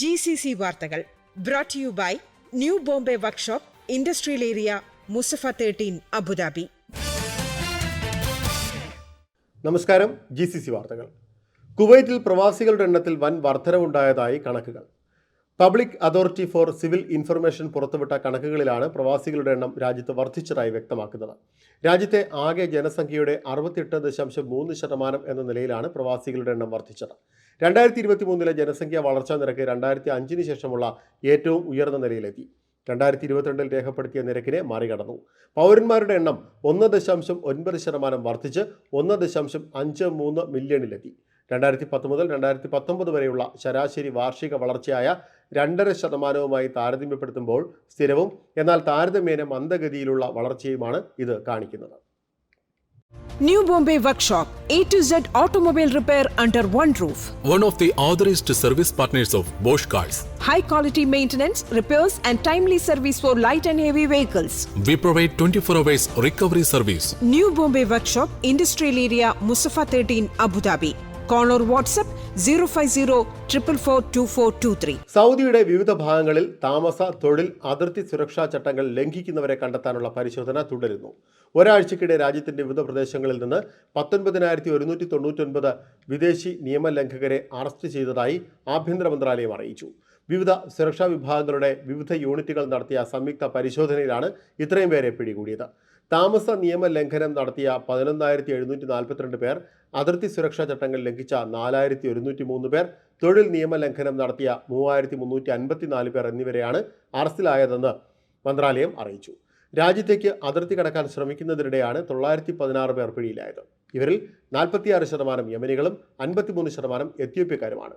G C C വാർത്തകൾ brought you by new Bombay workshop industrial area Musaffah thirteen Abu Dhabi നമസ്കാരം G C C വാർത്തകൾ. കുവൈറ്റിൽ പ്രവാസികളുടെ എണ്ണത്തിൽ വൻ വർധനവുണ്ടായതായി കണക്കുകൾ. Public authority for civil information പുറത്തുവിട്ട കണക്കുകളിലാണ് പ്രവാസികളുടെ എണ്ണം രാജ്യത്ത് വർദ്ധിച്ചതായി വ്യക്തമാക്കുന്നത്. രാജ്യത്തെ ആകെ ജനസംഖ്യയുടെ അറുപത്തിയെട്ട് ദശാംശം മൂന്ന് ശതമാനം എന്ന നിലയിലാണ് പ്രവാസികളുടെ എണ്ണം വർദ്ധിച്ചത്. രണ്ടായിരത്തി ഇരുപത്തി മൂന്നിലെ ജനസംഖ്യാ വളർച്ചാ നിരക്ക് രണ്ടായിരത്തി അഞ്ചിന് ശേഷമുള്ള ഏറ്റവും ഉയർന്ന നിലയിലെത്തി. രണ്ടായിരത്തി ഇരുപത്തിരണ്ടിൽ രേഖപ്പെടുത്തിയ നിരക്കിനെ മറികടന്നു. പൗരന്മാരുടെ എണ്ണം ഒന്ന് ദശാംശം ഒൻപത് ശതമാനം വർദ്ധിച്ച് ഒന്ന് ദശാംശം അഞ്ച് മൂന്ന് മില്യണിലെത്തി. രണ്ടായിരത്തി പത്ത് മുതൽ രണ്ടായിരത്തി പത്തൊമ്പത് വരെയുള്ള ശരാശരി വാർഷിക വളർച്ചയായ രണ്ടര ശതമാനവുമായി താരതമ്യപ്പെടുത്തുമ്പോൾ സ്ഥിരവും എന്നാൽ താരതമ്യേന മന്ദഗതിയിലുള്ള വളർച്ചയുമാണ് ഇത് കാണിക്കുന്നത്. New Bombay Workshop, A to Z automobile repair under one roof. One of the authorized service partners of Bosch Cars. High quality maintenance, repairs, and timely service for light and heavy vehicles. We provide 24 hours recovery service. New Bombay Workshop, Industrial Area, Mustafa 13, Abu Dhabi. Call or WhatsApp 050 444 സൗദിയുടെ വിവിധ ഭാഗങ്ങളിൽ താമസ തൊഴിൽ അതിർത്തി സുരക്ഷാ ചട്ടങ്ങൾ ലംഘിക്കുന്നവരെ കണ്ടെത്താനുള്ള പരിശോധന തുടരുന്നു. ഒരാഴ്ചക്കിടെ രാജ്യത്തിന്റെ വിവിധ പ്രദേശങ്ങളിൽ നിന്ന് പത്തൊൻപതിനായിരത്തി ഒരുന്നൂറ്റി തൊണ്ണൂറ്റൊൻപത് വിദേശി നിയമലംഘകരെ അറസ്റ്റ് ചെയ്തതായി ആഭ്യന്തര മന്ത്രാലയം അറിയിച്ചു. വിവിധ സുരക്ഷാ വിഭാഗങ്ങളുടെ വിവിധ യൂണിറ്റുകൾ നടത്തിയ സംയുക്ത പരിശോധനയിലാണ് ഇത്രയും പേരെ പിടികൂടിയത്. താമസ നിയമ ലംഘനം നടത്തിയ പതിനൊന്നായിരത്തി എഴുന്നൂറ്റി നാൽപ്പത്തിരണ്ട് പേർ അതിർത്തി സുരക്ഷാ ചട്ടങ്ങൾ ലംഘിച്ച നാലായിരത്തി ഒരുന്നൂറ്റി മൂന്ന് പേർ തൊഴിൽ നിയമ ലംഘനം നടത്തിയ മൂവായിരത്തി മുന്നൂറ്റി അൻപത്തിനാല് പേർ എന്നിവരെയാണ് അറസ്റ്റിലായതെന്ന് മന്ത്രാലയം അറിയിച്ചു. രാജ്യത്തേക്ക് അതിർത്തി കടക്കാൻ ശ്രമിക്കുന്നതിനിടെയാണ് തൊള്ളായിരത്തി പതിനാറ് പേർ പിടിയിലായത്. ഇവരിൽ നാൽപ്പത്തിയാറ് ശതമാനം യമനികളും അൻപത്തിമൂന്ന് ശതമാനം എത്യോപ്യക്കാരുമാണ്.